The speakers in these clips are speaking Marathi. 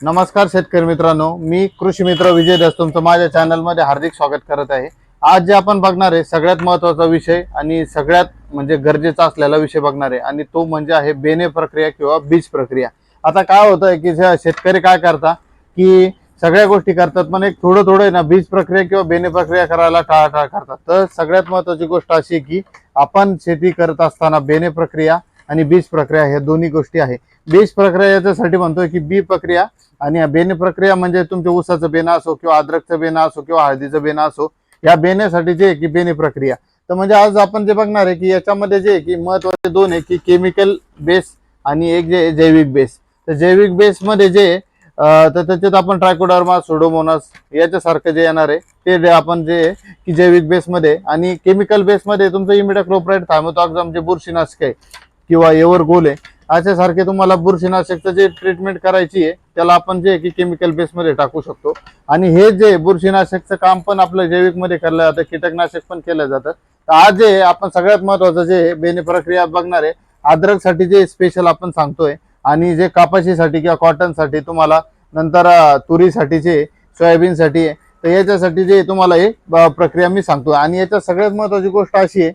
नमस्कार शेतकरी मित्रांनो मी कृषी मित्र विजय दस तुमचं माझ्या चॅनलमध्ये हार्दिक स्वागत करत आहे. आज जे आपण बघणार आहे सगळ्यात महत्त्वाचा विषय आणि सगळ्यात म्हणजे गरजेचा असलेला विषय बघणार आहे आणि तो म्हणजे आहे बेने प्रक्रिया किंवा बीज प्रक्रिया. आता काय होतं आहे की शेतकरी काय करता की सगळ्या गोष्टी करतात पण एक थोडं थोडं आहे ना बीज प्रक्रिया किंवा बेने प्रक्रिया करायला टाळाटाळ करतात. तर सगळ्यात महत्त्वाची गोष्ट अशी की आपण शेती करत असताना बेने प्रक्रिया आणि बीज प्रक्रिया ह्या दोन्ही गोष्टी आहे. बीज प्रक्रिया याच्यासाठी म्हणतोय की बी प्रक्रिया आणि बेन प्रक्रिया म्हणजे तुमच्या ऊसाचं बेना असो किंवा अद्रकचं बेना असो किंवा हळदीचं बेना असो या बेण्यासाठी जे आहे की बेने प्रक्रिया. तर म्हणजे आज आपण जे बघणार आहे की याच्यामध्ये जे आहे की महत्त्वाचे दोन आहे की केमिकल बेस आणि एक जे जैविक बेस तर जैविक बेसमध्ये जे तर त्याच्यात आपण ट्रायकोडर्मा सोडोमोनास याच्यासारखं जे येणार आहे ते जे आपण जे की जैविक बेसमध्ये आणि केमिकल बेसमध्ये तुमचं इमिडाक्लोप्राईड थायमोथॉक्झम जे बुरशीनाशक आहे किंवा एवर गोल आहे अशासारखे तुम्हाला बुरशीनाशकचं जे ट्रीटमेंट करायची आहे त्याला आपण जे की केमिकल बेसमध्ये टाकू शकतो. आणि हे जे बुरशीनाशकचं काम पण आपलं जैविकमध्ये केलं जातं कीटकनाशक पण केलं जातं. तर आज जे आपण सगळ्यात महत्वाचं जे बेने प्रक्रिया बघणार आहे अद्रकसाठी जे स्पेशल आपण सांगतोय आणि जे कापाशीसाठी किंवा कॉटनसाठी तुम्हाला नंतर तुरीसाठी तुरीसाठीचे सोयाबीनसाठी आहे तर याच्यासाठी जे तुम्हाला हे ब- प्रक्रिया मी सांगतो आणि याच्यात सगळ्यात महत्वाची गोष्ट अशी आहे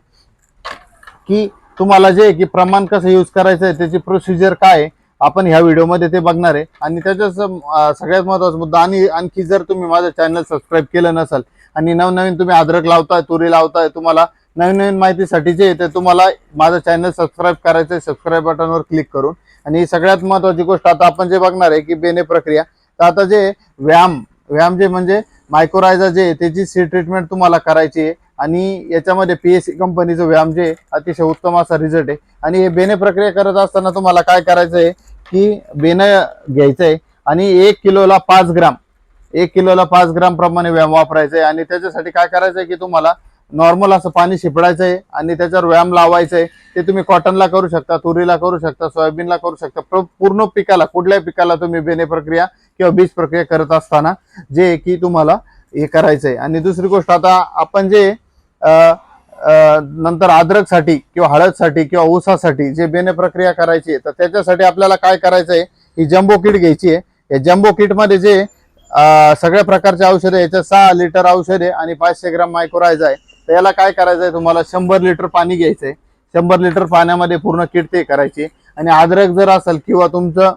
की तुम्हाला जे की प्रमाण कसं यूज करायचं आहे त्याची प्रोसिजर काय आहे आपण ह्या व्हिडिओमध्ये ते बघणार आहे. आणि त्याच्याच सगळ्यात महत्त्वाचा मुद्दा आणि आणखी जर तुम्ही माझं चॅनल सबस्क्राईब केलं नसाल आणि नवनवीन तुम्ही अद्रक लावताय तुरी लावताय तुम्हाला नवीन नवीन माहितीसाठी जे आहे ते तुम्हाला माझं चॅनल सबस्क्राईब करायचं आहे सबस्क्राईब बटनवर क्लिक करून. आणि सगळ्यात महत्वाची गोष्ट आता आपण जे बघणार आहे की बेने प्रक्रिया तर आता जे व्यायाम व्यायाम जे म्हणजे मायक्रोरायझा जे आहे त्याची सी ट्रीटमेंट तुम्हाला करायची आहे. आणि याच्यामध्ये पी एस सी कंपनीचं व्यायाम जे अतिशय उत्तम असा रिझल्ट आहे. आणि हे बेने प्रक्रिया करत असताना तुम्हाला काय करायचं आहे की बेनं घ्यायचं आहे आणि एक किलोला पाच ग्राम एक किलोला पाच ग्राम प्रमाणे व्यायाम वापरायचा आहे आणि त्याच्यासाठी काय करायचं आहे की तुम्हाला नॉर्मल असं पाणी शिपडायचं आहे आणि त्याच्यावर व्यायाम लावायचं आहे ते तुम्ही कॉटनला करू शकता तुरीला करू शकता सोयाबीनला करू शकता. प्र- पूर्ण पिकाला कुठल्याही पिकाला तुम्ही बेने प्रक्रिया किंवा बीज प्रक्रिया करत असताना जे की तुम्हाला हे करायचं आहे आणि दुसरी गोष्ट आता आपण जे नंतर अद्रकसाठी किंवा हळदसाठी किंवा ऊसासाठी जे बेने प्रक्रिया करायची आहे तर त्याच्यासाठी आपल्याला काय करायचं आहे ही जम्बो किट घ्यायची आहे. या जम्बो किटमध्ये जे सगळ्या प्रकारचे औषधे याच्यात सहा लिटर औषधे आणि पाचशे ग्राम मायक्रोरायझा आहे. तर याला काय करायचं आहे तुम्हाला शंभर लिटर पाणी घ्यायचं आहे. शंभर लिटर पाण्यामध्ये पूर्ण किट ते करायची आणि अद्रक जर असेल किंवा तुमचं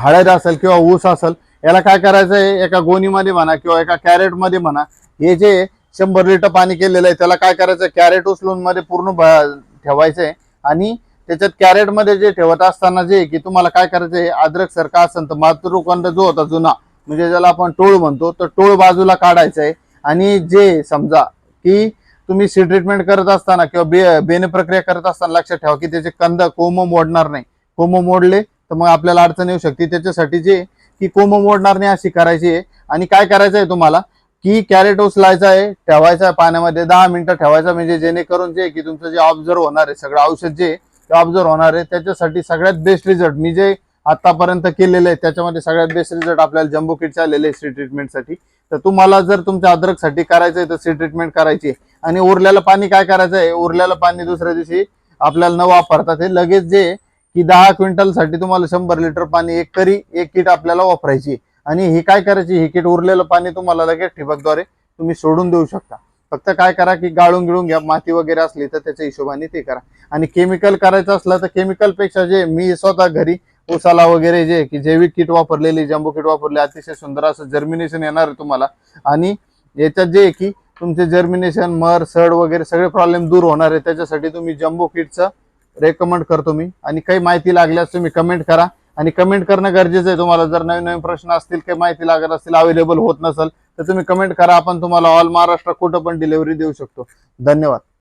हळद असेल किंवा ऊस असेल याला काय करायचं आहे एका गोणीमध्ये म्हणा किंवा एका कॅरेटमध्ये म्हणा हे जे शंभर लिटर पाणी केलेलं आहे त्याला काय करायचं कॅरेट उचलून मध्ये पूर्ण ठेवायचंय. ठेवायचं आहे आणि त्याच्यात कॅरेटमध्ये जे ठेवत असताना जे की तुम्हाला काय करायचं आहे अद्रक सारखा असेल तर मातृकंड जो होता जुना म्हणजे ज्याला आपण टोळ म्हणतो तर टोळ बाजूला काढायचं आहे आणि जे समजा की तुम्ही सी ट्रीटमेंट करत असताना किंवा बे बेन प्रक्रिया करत असताना लक्षात ठेवा की त्याचे कंद कोम मोडणार नाही. कोंब मोडले तर मग आपल्याला अडचण येऊ शकते. त्याच्यासाठी जे की कोंब मोडणार नाही अशी करायची आहे. आणि काय करायचं आहे तुम्हाला? की कॅरेट उचलायचा आहे ठेवायचा आहे पाण्यामध्ये दहा मिनिटं ठेवायचा म्हणजे जेणेकरून जे की तुमचं जे ऑब्झर्व होणार आहे सगळं औषध जे ते ऑब्झर्व होणार आहे. त्याच्यासाठी सगळ्यात बेस्ट रिझल्ट मी जे आतापर्यंत केलेले आहे त्याच्यामध्ये सगळ्यात बेस्ट रिझल्ट आपल्याला जम्बो किटचे आलेले सी ट्रीटमेंटसाठी तर तुम्हाला जर तुमच्या अद्रकसाठी करायचं आहे तर सी ट्रीटमेंट करायची आहे. आणि उरलेलं पाणी काय करायचं आहे? उरलेलं पाणी दुसऱ्या दिवशी आपल्याला न वापरता ते लगेच जे की दहा क्विंटलसाठी तुम्हाला शंभर लिटर पाणी एक तरी एक किट आपल्याला वापरायची आणि ही काय करायची? ही किट उरलेलं पाणी तुम्हाला लगेच ठिबकद्वारे तुम्ही सोडून देऊ शकता. फक्त काय करा की गाळून गिळून घ्या. माती वगैरे असली तर त्याच्या हिशोबाने ते करा. आणि केमिकल करायचं असलं तर केमिकलपेक्षा जे मी स्वतः घरी उसाला वगैरे जे की जैविक किट वापरलेली जम्बो किट वापरले अतिशय सुंदर असं जर्मिनेशन येणार आहे तुम्हाला. आणि याच्यात जे आहे की तुमचे जर्मिनेशन मर सड वगैरे सगळे प्रॉब्लेम दूर होणार आहे. त्याच्यासाठी तुम्ही जम्बो किटचं रेकमेंड करतो मी. आणि काही माहिती लागल्यास तुम्ही कमेंट करा. आणि कमेंट करणं गरजेचं आहे. तुम्हाला जर नवीन नवीन प्रश्न असतील काही माहिती लागत असतील अवेलेबल होत नसेल तर तुम्ही कमेंट करा. आपण तुम्हाला ऑल महाराष्ट्र कुठं पण डिलिव्हरी देऊ शकतो. धन्यवाद.